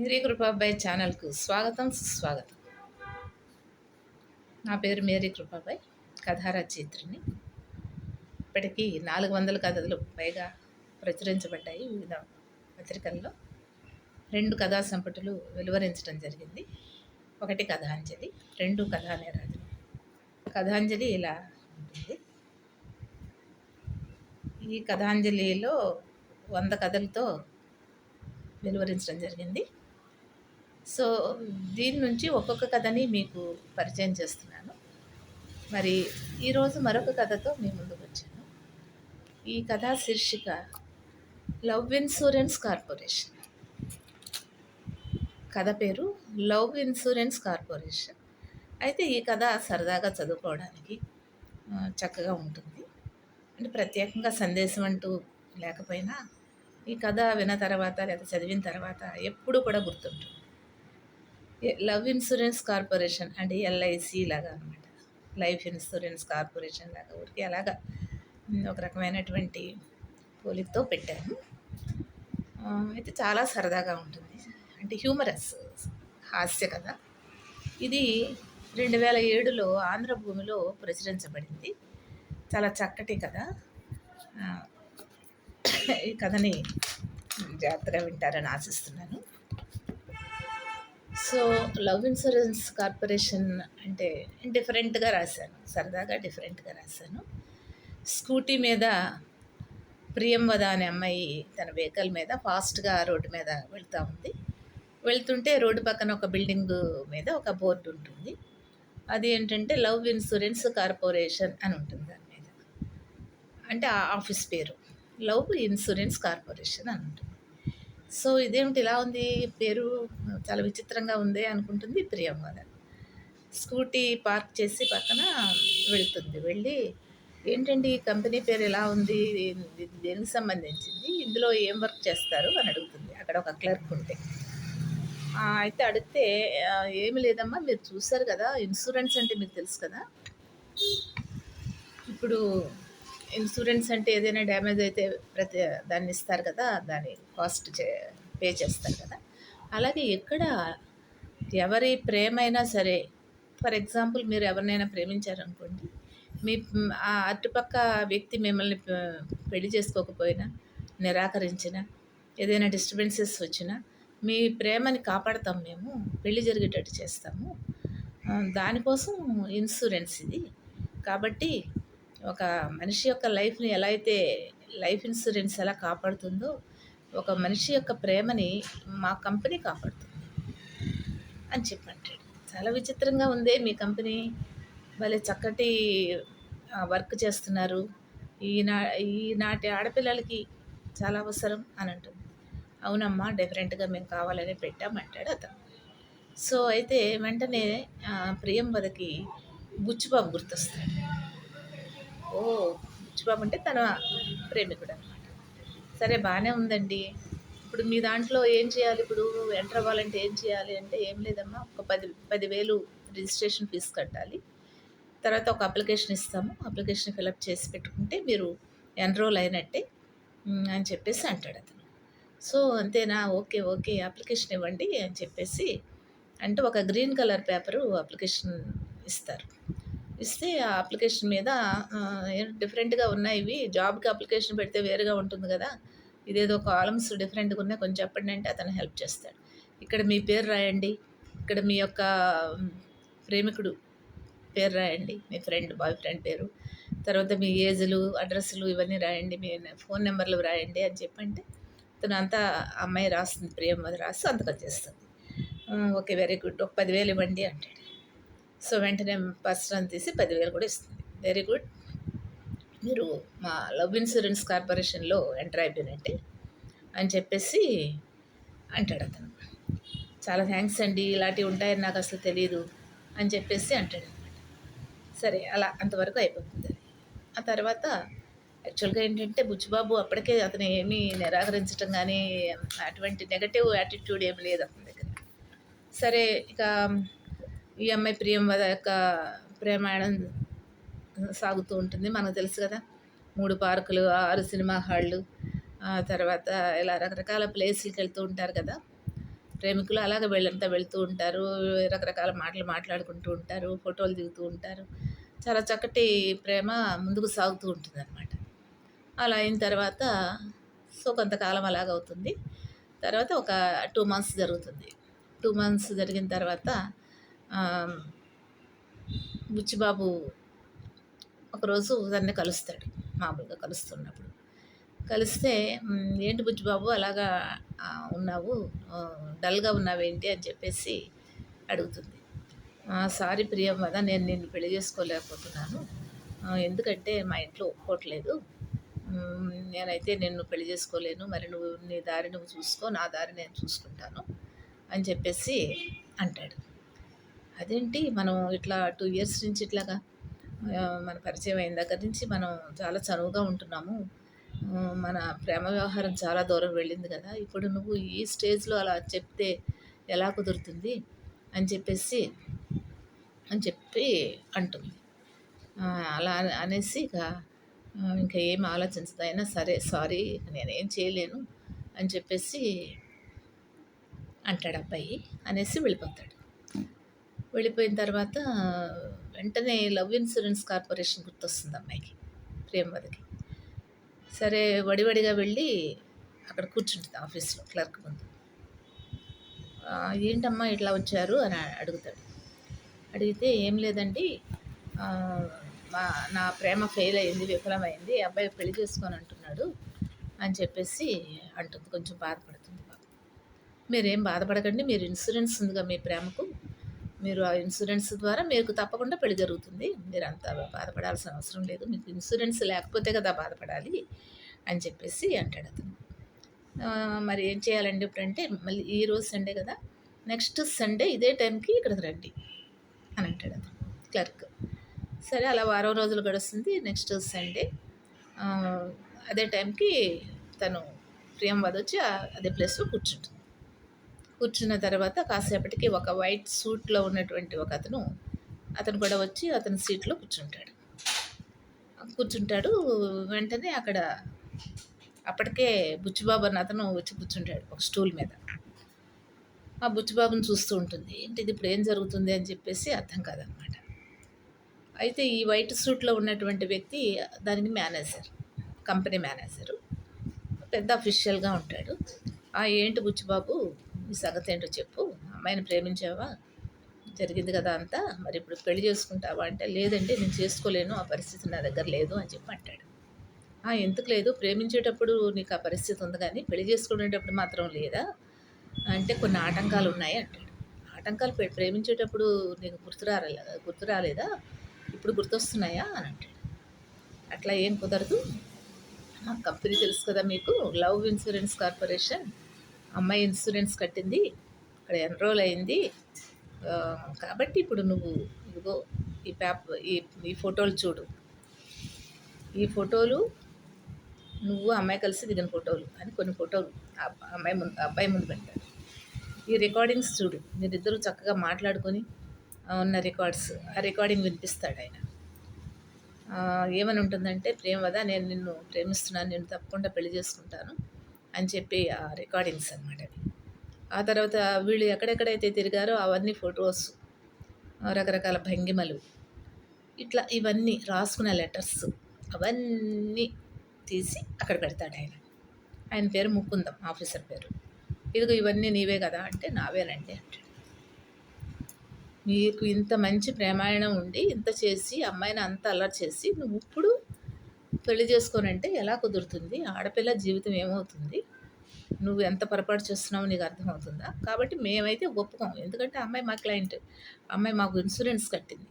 Mary Kripabai ఛానల్కు స్వాగతం సుస్వాగతం. నా పేరు మేరీ కృపాబాయ్ కథా రచయిత్రిని ఇప్పటికీ నాలుగు వందల కథలు పైగా ప్రచురించబడ్డాయి వివిధ పత్రికల్లో. రెండు కథా సంపుటులు వెలువరించడం జరిగింది. ఒకటి కథాంజలి రెండు కథానేరాజు కథాంజలి ఇలా ఉంటుంది. ఈ కథాంజలిలో వంద కథలతో వెలువరించడం జరిగింది. సో దీని నుంచి ఒక్కొక్క కథని మీకు పరిచయం చేస్తున్నాను. మరి ఈరోజు మరొక కథతో మీ ముందుకు వచ్చాను. ఈ కథ శీర్షిక లవ్ ఇన్సూరెన్స్ కార్పొరేషన్. కథ పేరు లవ్ ఇన్సూరెన్స్ కార్పొరేషన్. అయితే ఈ కథ సరదాగా చదువుకోవడానికి చక్కగా ఉంటుంది. అంటే ప్రత్యేకంగా సందేశం అంటూ లేకపోయినా ఈ కథ విన్న తర్వాత లేదా చదివిన తర్వాత ఎప్పుడు కూడా గుర్తుంటుంది. లవ్ ఇన్సూరెన్స్ కార్పొరేషన్ అంటే ఎల్ఐసి లాగా అనమాట లైఫ్ ఇన్సూరెన్స్ కార్పొరేషన్ లాగా ఊరికి అలాగా ఒక రకమైనటువంటి పోలికతో పెట్టాను అయితే చాలా సరదాగా ఉంటుంది. అంటే హ్యూమరస్ హాస్య కథ. ఇది రెండు వేల ఏడులో ఆంధ్రభూమిలో ప్రచురించబడింది. చాలా చక్కటి కథ. ఈ కథని జాగ్రత్తగా వింటారని ఆశిస్తున్నాను. సో లవ్ ఇన్సూరెన్స్ కార్పొరేషన్ అంటే డిఫరెంట్గా రాశాను. సరదాగా డిఫరెంట్గా రాశాను. స్కూటీ మీద ప్రియంవద అనే అమ్మాయి తన వెహికల్ మీద ఫాస్ట్గా రోడ్డు మీద వెళ్తూ ఉంది. వెళ్తుంటే రోడ్డు పక్కన ఒక బిల్డింగ్ మీద ఒక బోర్డు ఉంటుంది. అది ఏంటంటే లవ్ ఇన్సూరెన్స్ కార్పొరేషన్ అని ఉంటుంది దాని మీద. అంటే ఆ ఆఫీస్ పేరు. లవ్ ఇన్సూరెన్స్ కార్పొరేషన్ అని ఉంటుంది. సో ఇదేమిటి ఇలా ఉంది? పేరు చాలా విచిత్రంగా ఉంది అనుకుంటుంది ప్రియంవద స్కూటీ పార్క్ చేసి పక్కన వెళ్తుంది. వెళ్ళి ఏంటండి కంపెనీ పేరు ఎలా ఉంది? దేనికి సంబంధించింది? ఇందులో ఏం వర్క్ చేస్తారు? అని అడుగుతుంది. అక్కడ ఒక క్లర్క్ ఉంటే. అయితే అడిగితే ఏమి లేదమ్మా మీరు చూసారు కదా ఇన్సూరెన్స్ అంటే మీకు తెలుసు కదా? ఇప్పుడు ఇన్సూరెన్స్ అంటే ఏదైనా డ్యామేజ్ అయితే ప్రతి దాన్ని ఇస్తారు కదా దాని కాస్ట్ చే పే చేస్తారు కదా. అలాగే ఎక్కడ ఎవరి ప్రేమైనా సరే ఫర్ ఎగ్జాంపుల్ మీరు ఎవరినైనా ప్రేమించారనుకోండి మీ ఆ అటుపక్క వ్యక్తి మిమ్మల్ని పెళ్ళి చేసుకోకపోయినా నిరాకరించిన ఏదైనా డిస్టర్బెన్సెస్ వచ్చినా మీ ప్రేమని కాపాడతాం మేము పెళ్ళి జరిగేటట్టు చేస్తాము. దానికోసం ఇన్సూరెన్స్ ఇది. కాబట్టి ఒక మనిషి యొక్క లైఫ్ని ఎలా అయితే లైఫ్ ఇన్సూరెన్స్ ఎలా కాపాడుతుందో ఒక మనిషి యొక్క ప్రేమని మా కంపెనీ కాపాడుతుంది. అని చెప్పండి. చాలా విచిత్రంగా ఉందే మీ కంపెనీ. భలే చక్కటి వర్క్ చేస్తున్నారు. ఈనా ఈనాటి ఆడపిల్లలకి చాలా అవసరం అని అంటుంది. అవునమ్మా డిఫరెంట్గా మేము కావాలని పెట్టామంటాడు అతను. సో అయితే వెంటనే ప్రియంవదకి బుచ్చుబాబు గుర్తొస్తాడు. ఓ బుచ్చిబాబు అంటే తన ప్రేమికుడు అనమాట సరే బాగానే ఉందండి. ఇప్పుడు మీ దాంట్లో ఏం చేయాలి? ఇప్పుడు ఎంటర్ అవ్వాలంటే ఏం చేయాలి? అంటే ఏం లేదమ్మా ఒక పది పదివేలు రిజిస్ట్రేషన్ ఫీజు కట్టాలి. తర్వాత ఒక అప్లికేషన్ ఇస్తాము. అప్లికేషన్ ఫిలప్ చేసి పెట్టుకుంటే మీరు ఎన్రోల్ అయినట్టే అని చెప్పేసి అంటాడు అతను. సో అంతేనా? ఓకే ఓకే అప్లికేషన్ ఇవ్వండి అని చెప్పేసి అంటే ఒక గ్రీన్ కలర్ పేపరు అప్లికేషన్ ఇస్తారు. ఇస్తే ఆ అప్లికేషన్ మీద డిఫరెంట్గా ఉన్నాయి ఇవి. జాబ్కి అప్లికేషన్ పెడితే వేరుగా ఉంటుంది కదా. ఇదేదో కాలమ్స్ డిఫరెంట్గా ఉన్నాయి. కొంచెం చెప్పండి అంటే అతను హెల్ప్ చేస్తాడు. ఇక్కడ మీ పేరు రాయండి. ఇక్కడ మీ యొక్క ప్రేమికుడు పేరు రాయండి. మీ ఫ్రెండ్ బాయ్ ఫ్రెండ్ పేరు. తర్వాత మీ ఏజ్లు అడ్రస్లు ఇవన్నీ రాయండి. మీ ఫోన్ నెంబర్లు రాయండి అని చెప్పంటే తను అంతా అమ్మాయి రాస్తుంది. ప్రియం అది రాసి సంతకం చేస్తుంది ఓకే వెరీ గుడ్. ఒక పదివేలు ఇవ్వండి అంటాడు. సో వెంటనే పర్సన్ తీసి పదివేలు కూడా ఇస్తుంది. వెరీ గుడ్ మీరు మా లవ్ ఇన్సూరెన్స్ కార్పొరేషన్లో ఎంటర్ అయిపోయినట్టే అని చెప్పేసి అంటాడు అతను. చాలా థ్యాంక్స్ అండి ఇలాంటివి ఉంటాయని నాకు అసలు తెలియదు అని చెప్పేసి అంటాడు అనమాట సరే అలా అంతవరకు అయిపోతుంది ఆ తర్వాత యాక్చువల్గా ఏంటంటే బుచ్చిబాబు అప్పటికే అతను ఏమీ నిరాకరించడం కానీ అటువంటి నెగటివ్ యాటిట్యూడ్ ఏమి లేదు అతని దగ్గర. సరే ఇక ఈ అమ్మాయి ప్రియం వద యొక్క ప్రేమాయణం సాగుతూ ఉంటుంది. మనకు తెలుసు కదా మూడు పార్కులు ఆరు సినిమా హాళ్ళు తర్వాత ఇలా రకరకాల ప్లేస్లకి వెళ్తూ ఉంటారు కదా. ప్రేమికులు అలాగే వెళ్ళంతా వెళ్తూ ఉంటారు రకరకాల మాటలు మాట్లాడుకుంటూ ఉంటారు ఫోటోలు దిగుతూ ఉంటారు. చాలా చక్కటి ప్రేమ ముందుకు సాగుతూ ఉంటుంది అనమాట అలా అయిన తర్వాత సో కొంతకాలం అలాగ అవుతుంది తర్వాత ఒక టూ మంత్స్ జరుగుతుంది. టూ మంత్స్ జరిగిన తర్వాత బుచ్చిబాబు ఒకరోజు దాన్ని కలుస్తాడు మామూలుగా కలుస్తున్నప్పుడు. కలిస్తే ఏంటి బుచ్చిబాబు అలాగా ఉన్నావు? డల్గా ఉన్నావేంటి అని చెప్పేసి అడుగుతుంది. సారీ ప్రియం నేను నిన్ను పెళ్ళి చేసుకోలేకపోతున్నాను. ఎందుకంటే మా ఇంట్లో ఒప్పుకోవట్లేదు. నేనైతే నిన్ను పెళ్ళి చేసుకోలేను. మరి నువ్వు నీ దారి నువ్వు చూసుకో నా దారి నేను చూసుకుంటాను. అని చెప్పేసి అంటాడు. అదేంటి మనం ఇట్లా టూ ఇయర్స్ నుంచి ఇట్లాగా మన పరిచయం అయిన దగ్గర నుంచి మనం చాలా చనువుగా ఉంటున్నాము. మన ప్రేమ వ్యవహారం చాలా దూరం వెళ్ళింది కదా. ఇప్పుడు నువ్వు ఈ స్టేజ్లో అలా చెప్తే ఎలా కుదురుతుంది అని చెప్పేసి అని చెప్పి అంటుంది. అలా అనేసి ఇక ఇంకా ఏం ఆలోచించదైనా అయినా సరే సారీ నేనేం చేయలేను అని చెప్పేసి అంటాడు అబ్బాయి అనేసి వెళ్ళిపోతాడు. వెళ్ళిపోయిన తర్వాత వెంటనే లవ్ ఇన్సూరెన్స్ కార్పొరేషన్ గుర్తొస్తుంది అమ్మాయికి ప్రేమవదికి సరే వడివడిగా వెళ్ళి అక్కడ కూర్చుంటుంది ఆఫీస్లో క్లర్క్ ముందు. ఏంటమ్మా ఇట్లా వచ్చారు? అని అడుగుతాడు. అడిగితే ఏం లేదండి. మా నా ప్రేమ ఫెయిల్ అయింది విఫలమైంది అబ్బాయి పెళ్ళి చేసుకొని అంటున్నాడు అని చెప్పేసి అంటుంది. కొంచెం బాధపడుతుంది మీరేం బాధపడకండి మీరు ఇన్సూరెన్స్ ఉందిగా మీ ప్రేమకు. మీరు ఆ ఇన్సూరెన్స్ ద్వారా మీకు తప్పకుండా పెళ్ళి జరుగుతుంది. మీరు అంత బాధపడాల్సిన అవసరం లేదు. మీకు ఇన్సూరెన్స్ లేకపోతే కదా బాధపడాలి అని చెప్పేసి అంటాడు అతను. మరి ఏం చేయాలండి ఇప్పుడంటే మళ్ళీ ఈ రోజు సండే కదా నెక్స్ట్ సండే ఇదే టైంకి ఇక్కడికి రండి అని అంటాడు అతను క్లర్క్ సరే అలా వారం రోజులు గడుస్తుంది. నెక్స్ట్ సండే అదే టైంకి తను ప్రియం వదొచ్చి అదే ప్లేస్లో కూర్చుంటుంది. కూర్చున్న తర్వాత కాసేపటికి ఒక వైట్ సూట్లో ఉన్నటువంటి ఒక అతను అతను కూడా వచ్చి అతని సీట్లో కూర్చుంటాడు. కూర్చుంటాడు వెంటనే అక్కడ అప్పటికే బుచ్చిబాబు అన్న అతను వచ్చి కూర్చుంటాడు ఒక స్టూల్ మీద. ఆ బుచ్చిబాబుని చూస్తూ ఉంటుంది ఏంటిది ఇప్పుడు ఏం జరుగుతుంది అని చెప్పేసి అర్థం కాదనమాట. అయితే ఈ వైట్ సూట్లో ఉన్నటువంటి వ్యక్తి దానికి మేనేజర్ కంపెనీ మేనేజరు పెద్ద అఫీషియల్గా ఉంటాడు. ఆ ఏంటి బుచ్చిబాబు? ఈ సంగతి ఏంటో చెప్పు. అమ్మాయిని ప్రేమించావా? జరిగింది కదా అంతా. మరి ఇప్పుడు పెళ్ళి చేసుకుంటావా అంటే లేదండి నేను చేసుకోలేను. ఆ పరిస్థితి నా దగ్గర లేదు అని చెప్పి అంటాడు. ఎందుకు లేదు? ప్రేమించేటప్పుడు నీకు ఆ పరిస్థితి ఉంది కానీ పెళ్ళి చేసుకునేటప్పుడు మాత్రం లేదా? అంటే కొన్ని ఆటంకాలు ఉన్నాయి అంటాడు. ఆటంకాలు ప్రేమించేటప్పుడు నీకు గుర్తురాలే గుర్తు రాలేదా? ఇప్పుడు గుర్తొస్తున్నాయా? అని అంటాడు. అట్లా ఏం కుదరదు. మా కంపెనీ తెలుసు కదా మీకు. Love insurance corporation. అమ్మాయి ఇన్సూరెన్స్ కట్టింది అక్కడ ఎన్రోల్ అయింది. కాబట్టి ఇప్పుడు నువ్వు ఇదిగో ఈ పేపర్ ఈ ఈ ఫోటోలు చూడు. ఈ ఫోటోలు నువ్వు అమ్మాయి కలిసి దిగిన ఫోటోలు అని కొన్ని ఫోటోలు అమ్మాయి ముందు అబ్బాయి ముందు పెట్టాడు. ఈ రికార్డింగ్స్ చూడు మీరిద్దరూ చక్కగా మాట్లాడుకొని ఉన్న రికార్డ్స్ ఆ రికార్డింగ్ వినిపిస్తాడు ఆయన. ఏమని ఉంటుందంటే ప్రేమవద నేను నిన్ను ప్రేమిస్తున్నాను నేను తప్పకుండా పెళ్ళి చేసుకుంటాను. అని చెప్పి ఆ రికార్డింగ్స్ అనమాట ఆ తర్వాత వీళ్ళు ఎక్కడెక్కడైతే తిరిగారో అవన్నీ ఫొటోస్ రకరకాల భంగిమలు ఇట్లా ఇవన్నీ రాసుకున్న లెటర్స్ అవన్నీ తీసి అక్కడ పెడతాడు ఆయన. ఆయన పేరు ముకుందం ఆఫీసర్ పేరు. ఇదిగో ఇవన్నీ నీవే కదా అంటే నావేనండి అంటాడు. మీకు ఇంత మంచి ప్రేమాయణం ఉండి ఇంత చేసి అమ్మాయిని అంత అలర్ట్ చేసి నువ్వు ఇప్పుడు పెళ్ళి చేసుకోనంటే ఎలా కుదురుతుంది? ఆడపిల్ల జీవితం ఏమవుతుంది? నువ్వు ఎంత పొరపాటు చేస్తున్నావు నీకు అర్థమవుతుందా? కాబట్టి మేమైతే ఒప్పుకోం. ఎందుకంటే అమ్మాయి మా క్లయింట్. అమ్మాయి మాకు ఇన్సూరెన్స్ కట్టింది.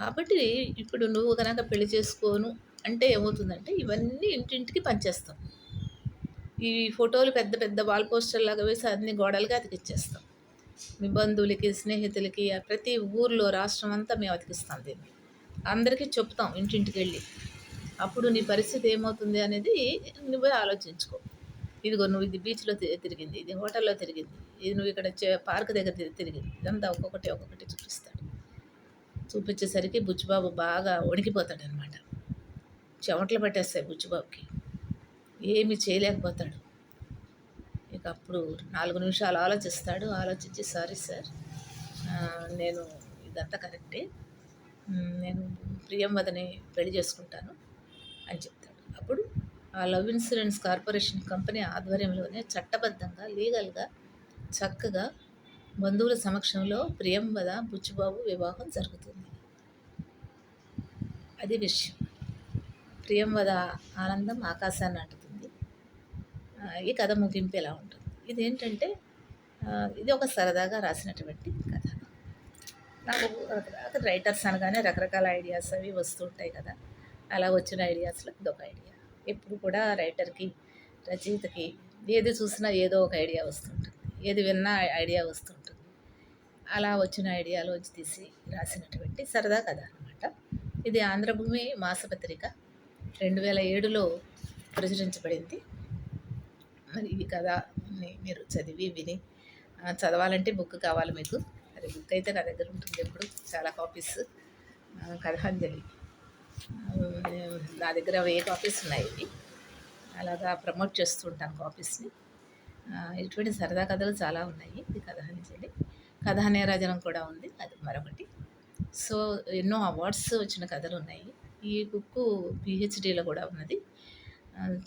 కాబట్టి ఇప్పుడు నువ్వు కనుక పెళ్ళి చేసుకోను అంటే ఏమవుతుందంటే ఇవన్నీ ఇంటింటికి పనిచేస్తాం ఈ ఫోటోలు పెద్ద పెద్ద వాల్ పోస్టర్ లాగా వేసి అన్ని గోడలుగా అతికిచ్చేస్తాం. మీ బంధువులకి స్నేహితులకి ప్రతి ఊర్లో రాష్ట్రం అంతా మేము అతికిస్తాం దీన్ని. అందరికీ చెప్తాం ఇంటింటికి వెళ్ళి. అప్పుడు నీ పరిస్థితి ఏమవుతుంది అనేది నువ్వే ఆలోచించుకో. ఇదిగో నువ్వు ఇది బీచ్లో తిరిగింది ఇది హోటల్లో తిరిగింది ఇది నువ్వు ఇక్కడ పార్క్ దగ్గర తిరిగింది ఇదంతా ఒక్కొక్కటి ఒక్కొక్కటి చూపిస్తాడు. చూపించేసరికి బుచ్చిబాబు బాగా వణికిపోతాడు అనమాట చెమటలు పట్టేస్తాయి బుచ్చిబాబుకి ఏమి చేయలేకపోతాడు. ఇక అప్పుడు నాలుగు నిమిషాలు ఆలోచిస్తాడు ఆలోచించి సారీ సార్ నేను ఇదంతా కరెక్టే. నేను నేను ప్రియంవదని పెళ్ళి చేసుకుంటాను. అని చెప్తాడు. అప్పుడు ఆ లవ్ ఇన్సూరెన్స్ కార్పొరేషన్ కంపెనీ ఆధ్వర్యంలోనే చట్టబద్ధంగా లీగల్గా చక్కగా బంధువుల సమక్షంలో ప్రియంవద బుచ్చిబాబు వివాహం జరుగుతుంది. అది విషయం. ప్రియంవద ఆనందం ఆకాశాన్ని అంటుతుంది ఈ కథ ముగింపు ఎలా ఉంటుంది. ఇదేంటంటే ఇది ఒక సరదాగా రాసినటువంటి కథ. నాకు రైటర్స్ అనగానే రకరకాల ఐడియాస్ అవి వస్తూ ఉంటాయి కదా. అలా వచ్చిన ఐడియాస్లో ఇదొక ఐడియా. ఎప్పుడు కూడా రైటర్కి రచయితకి ఏది చూసినా ఏదో ఒక ఐడియా వస్తుంటుంది. ఏది విన్నా ఐడియా వస్తుంటుంది. అలా వచ్చిన ఐడియాలోంచి తీసి రాసినటువంటి సరదా కథ అనమాట ఇది ఆంధ్రభూమి మాసపత్రిక రెండు వేల ఏడులో ప్రచురించబడింది. మరి ఈ కథని మీరు చదివి విని చదవాలంటే బుక్ కావాలి మీకు. అది బుక్ అయితే నా దగ్గర ఉంటుంది ఎప్పుడు. చాలా కాపీస్ కథాంజలి. నా దగ్గర వెయ్యి కాపీస్ ఉన్నాయి ఇవి? అలాగా ప్రమోట్ చేస్తూ ఉంటాను కాపీస్ని ఇటువంటి సరదా కథలు చాలా ఉన్నాయి. ఇది కథాంజలి కథానేరాజనం కూడా ఉంది. అది మరొకటి. సో ఎన్నో అవార్డ్స్ వచ్చిన కథలు ఉన్నాయి. ఈ బుక్ పిహెచ్డీలో కూడా ఉన్నది.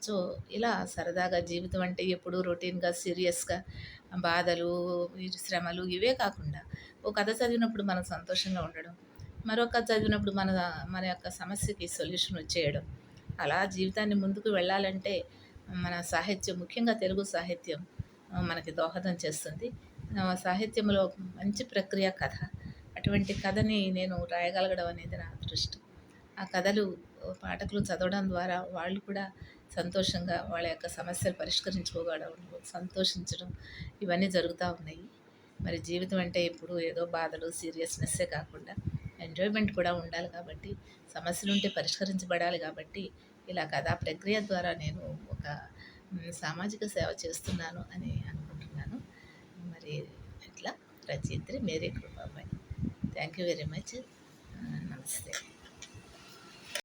సో ఇలా సరదాగా జీవితం అంటే ఎప్పుడు రొటీన్గా సీరియస్గా బాధలు శ్రమలు ఇవే కాకుండా ఓ కథ చదివినప్పుడు మనం సంతోషంగా ఉండడం మరొక చదివినప్పుడు మన మన యొక్క సమస్యకి సొల్యూషన్ వచ్చేయడం. అలా జీవితాన్ని ముందుకు వెళ్ళాలంటే మన సాహిత్యం ముఖ్యంగా తెలుగు సాహిత్యం మనకి దోహదం చేస్తుంది. ఆ, సాహిత్యంలో మంచి ప్రక్రియ కథ. అటువంటి కథని నేను రాయగలగడం అనేది నా అదృష్టం. ఆ కథలు పాఠకులు చదవడం ద్వారా వాళ్ళు కూడా సంతోషంగా వాళ్ళ యొక్క సమస్యలు పరిష్కరించుకోగలడం సంతోషించడం ఇవన్నీ జరుగుతూ ఉన్నాయి. మరి జీవితం అంటే ఇప్పుడు ఏదో బాధలు సీరియస్నెస్సే కాకుండా ఎంజాయ్మెంట్ కూడా ఉండాలి కాబట్టి సమస్యలు ఉంటే పరిష్కరించబడాలి కాబట్టి ఇలా కథా ప్రక్రియ ద్వారా నేను ఒక సామాజిక సేవ చేస్తున్నాను అని అనుకుంటున్నాను. మరి ఇట్లా రచయిత్రి Mary Krupabai. Thank you very much నమస్తే.